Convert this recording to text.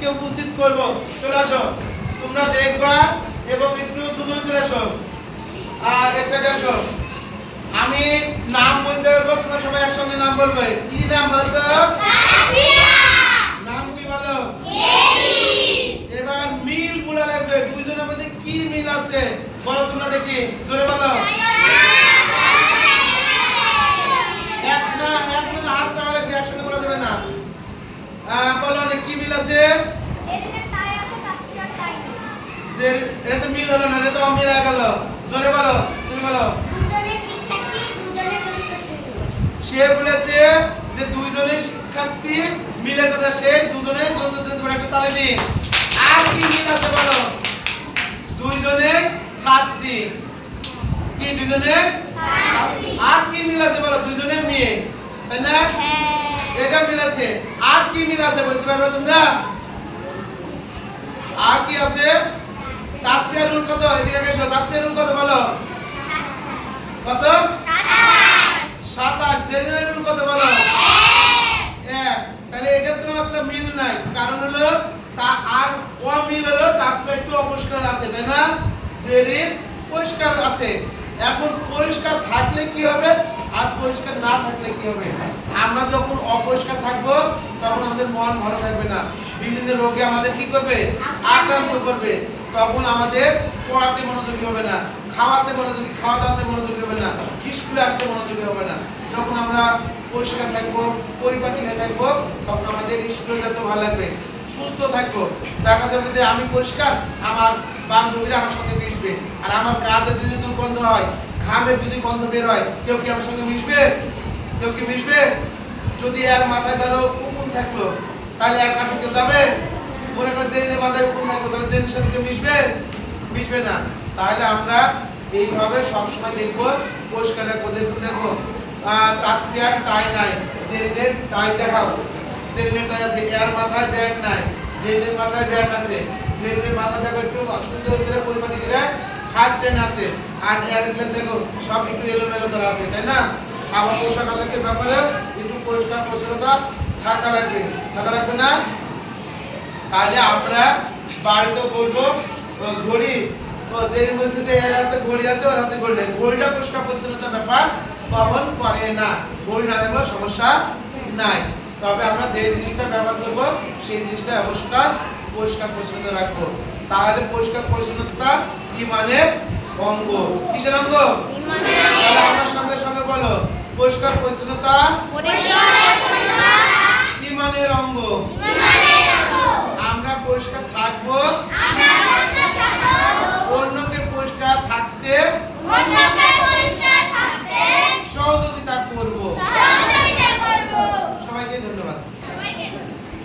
আতিথকে উপস্থিত করব। চলে আসো। তোমরা দেখবা এবং একটু দুজনে চলে আসো। আর এ সাইডে আসো আমি নাম বলতে পারব তোমরা সবাই একসঙ্গে নাম বলবে। কি নাম বলো তো নাম কি বলো? এবার মিলগুলা লাগবে। দুইজনের মধ্যে কি মিল আছে? বলো তোমরা দেখি। জোরে বলো এক না এক না হাত চালা লাগবে একসাথে বলা যাবে না আহ, বলো অনেক কি মিল আছে যে এটা তো মিল হলো না এটা তো অমিল হয়ে গেল। জোরে বলো তুমি বলো। সে বলেছে যে দুইজনে শিক্ষার্থী মিলে কথা সে দুজনে যন্ত্র পড়ে একটা তালে দিন আর কি মিল আছে বলো? দুইজনে ছাত্রী। কি দুইজনে? আর কি মিল আছে বলো? দুইজনে মেয়ে তাই না? এটা মিল আছে। আর কি মিল আছে বলতে পারবে তোমরা? আর কি আছে? রুল কত? এদিকে এসো তাসমিয়া রুল কত বলো? কত? সাতাশ। জেনারেল রুল কত বলো? তাহলে এটা তো একটা মিল নাই। কারণ হলো, তা আর অমিল হলো তাসমিয়া একটু অপরিষ্কার আছে, তাই না? জেরিন পরিষ্কার আছে। এখন পরিষ্কার থাকলে কি হবে? আর পরিষ্কার না থাকলে কি হবে? আমরা যখন অপরিষ্কার থাকব, তখন আমাদের মন ভালো থাকবে না। বিভিন্ন রোগে আমাদের কি করবে? আক্রান্ত করবে। তখন আমাদের পড়াতে মনোযোগী হবে না, খাওয়াতে মনোযোগী খাওয়া দাওয়াতে মনোযোগী হবে না, স্কুলে আসতে মনোযোগী হবে না। যখন আমরা পরিষ্কার থাকব, পরিপাটি হয়ে থাকব, তখন আমাদের স্কুলে যেতে ভালো লাগবে। সুস্থ থাকব। দেখা যাবে যে আমি পরিষ্কার, আমার বান্ধবীরা আমার সঙ্গে মিশবে। আর আমার কাঁধে যদি দুর্গন্ধ হয় ঘামের যদি গন্ধ বের হয়, কেউ কি আমার সঙ্গে মিশবে? কেউ কি মিশবে? যদি এর মাথায় ধরো উকুন থাকল, তাহলে এর কাছে কেউ যাবে। মনে করে জেনে মাথায় উকুন থাকল তাহলে জেনের সাথে কেউ মিশবে? মিশবে না। তাহলে আমরা এইভাবে সবসময় দেখব, পরিষ্কার রাখব দেখো তাসবিহার টাই নাই। জেনের টাই দেখাও। জেনের টাই আছে। এর মাথায় ব্যান্ড নাই। জেনের মাথায় ব্যান্ড আছে। জেনের মাথা দেখো একটু সুন্দর করে পরিপাটি করে ফার্স্ট আছে। আর এরগুলো দেখো, সব একটু এলোমেলো করা আছে, তাই না? আবার পোশাক আশাকের ব্যাপারে একটু পরিষ্কার পরিচ্ছন্নতা থাকা লাগবে। থাকা লাগবে না? তাহলে আমরা বাড়িতে বলব ঘড়ি যে বলছে যে এর হাতে ঘড়ি আছে ওর হাতে ঘড়ি নেই। ঘড়িটা পরিষ্কার পরিচ্ছন্নতা ব্যাপার বহন করে না। ঘড়ি না থাকলে সমস্যা নাই। তবে আমরা যে জিনিসটা ব্যবহার করব সেই জিনিসটা অবশ্যই পরিষ্কার পরিচ্ছন্নতা রাখব। তাহলে পরিষ্কার পরিচ্ছন্নতা ইমানের অঙ্গ। কিসের অঙ্গ? তাহলে আমার সঙ্গে সঙ্গে বলো পরিষ্কার পরিচ্ছন্নতা 어?